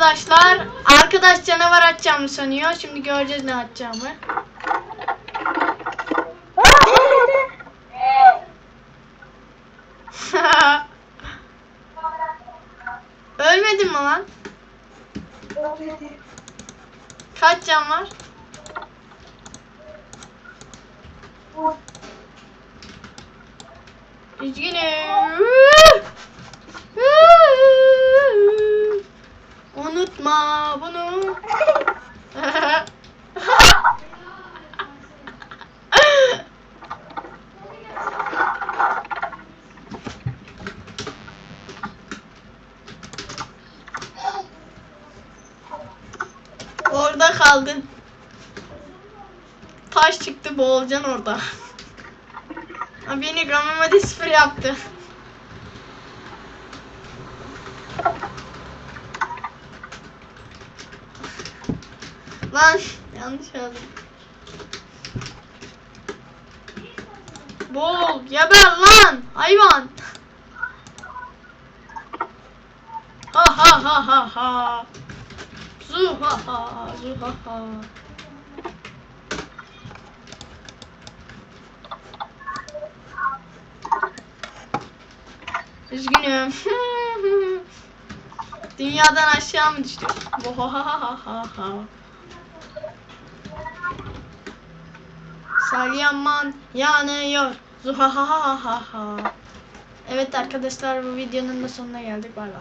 arkadaşlar. Arkadaş canavar atacağımı sanıyor. Şimdi göreceğiz ne atacağımı. Ölmedin mi lan? Kaç can var? Üzgünüm. Orada kaldın. Taş çıktı boğulacaksın orada. Beni gramama de sıfır yaptı. Lan yanlış yazdım. Boğul geber lan hayvan. Ha ha ha ha ha. Zu ha ha zu ha ha. Üzgünüm. Dünyadan aşağı mı? Bohahahaha. Salyaman yanıyor. Zuhahahaha. Evet arkadaşlar bu videonun da sonuna geldik. Bay bay.